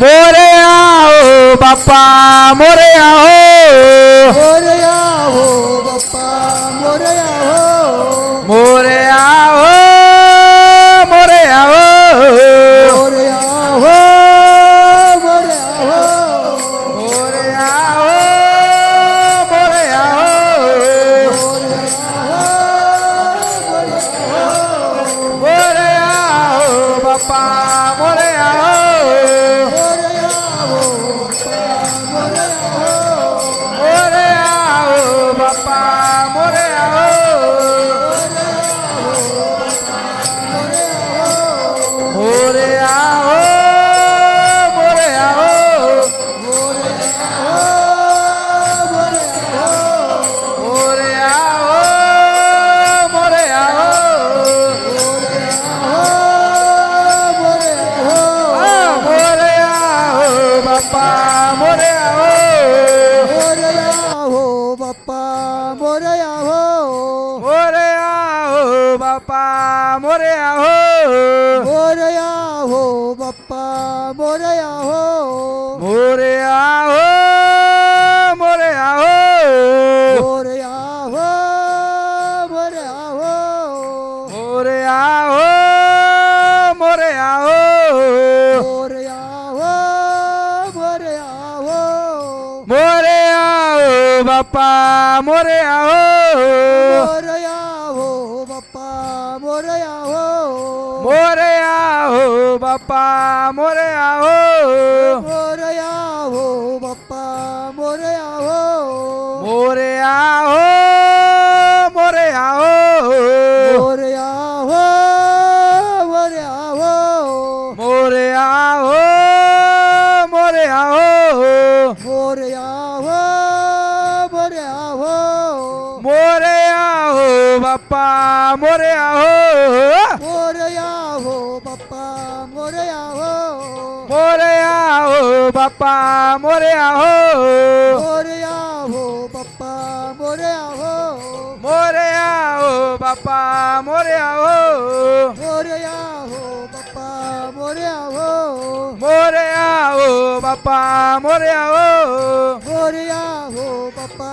ਮੋਰੇ ਆਓ ਬਾਪਾ ਮੋਰੇ ਆਓ। ਮੋਰੇ ਆਓ। বাপা মোরে আহো মোরে আহো বাপা মোরে আহো মোরে আহো বাপা মোরে আহো মোরে আহো বাপা মোরে আহো মোরে আহো মোরে আহো মোরে আহো মোরে আহো মোরে আহো মোরে আহো बाप्पा मोरया हो मोरया हो बाप्पा मोरया हो मोरया हो बाप्पा मोरया हो मोरया हो बाप्पा मोरया हो मोरया हो बाप्पा मोरया हो मोरया हो बाप्पा मोरया हो मोरया हो बाप्पा मोरया हो मोरया हो बाप्पा मोरया हो मोरया हो बाप्पा मोरया हो मोरया हो बाप्पा मोरया हो मोरया हो बाप्पा मोरया हो मोरया हो बाप्पा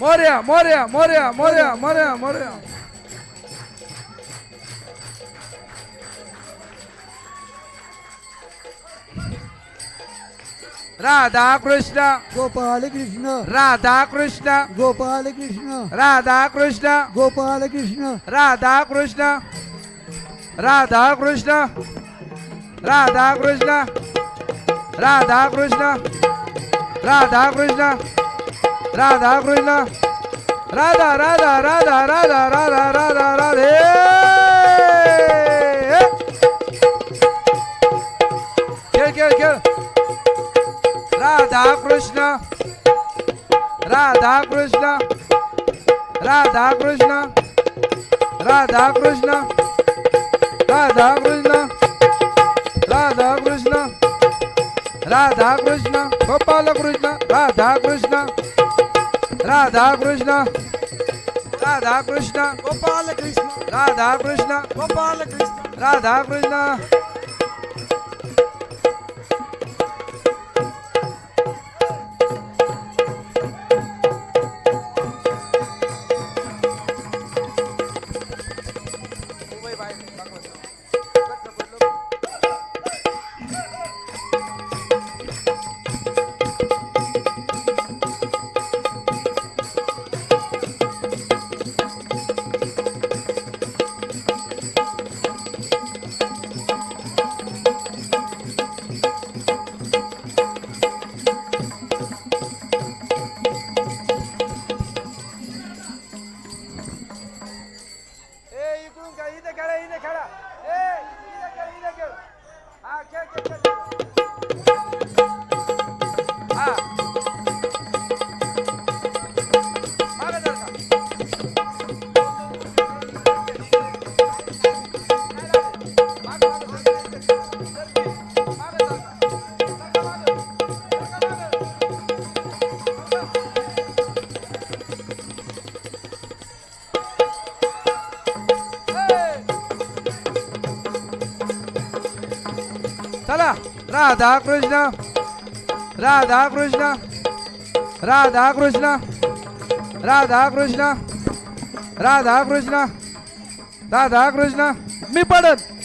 மோரியா மோரியா மோரியா மோரியா மோரியா மோரியா ராதா கிருஷ்ணா கோபால கிருஷ்ணா ராதா கிருஷ்ணா கோபால கிருஷ்ணா ராதா கிருஷ்ணா கோபால கிருஷ்ணா ராதா கிருஷ்ணா ராதா கிருஷ்ணா ராதா கிருஷ்ணா ராதா கிருஷ்ணா ராதா கிருஷ்ணா राधा कृष्ण राधा राधा राधा राधा राधा राधा राधे खेळ खेळ खेळ राधा कृष्ण राधा कृष्ण राधा कृष्ण राधा कृष्ण राधा कृष्ण राधा कृष्ण राधा कृष्ण गोपाल कृष्ण राधा कृष्ण ರಾಧಾ ಕೃಷ್ಣ ರಾಧಾ ಕೃಷ್ಣ ಗೋಪಾಲ ಕೃಷ್ಣ ರಾಧಾ ಕೃಷ್ಣ ಗೋಪಾಲ ಕೃಷ್ಣ ರಾಧಾ ಕೃಷ್ಣ Bye-bye. चला. राधा कृष्ण. राधा कृष्ण. राधा कृष्ण. राधा कृष्ण. राधा कृष्ण. राधा कृष्ण. मी पडत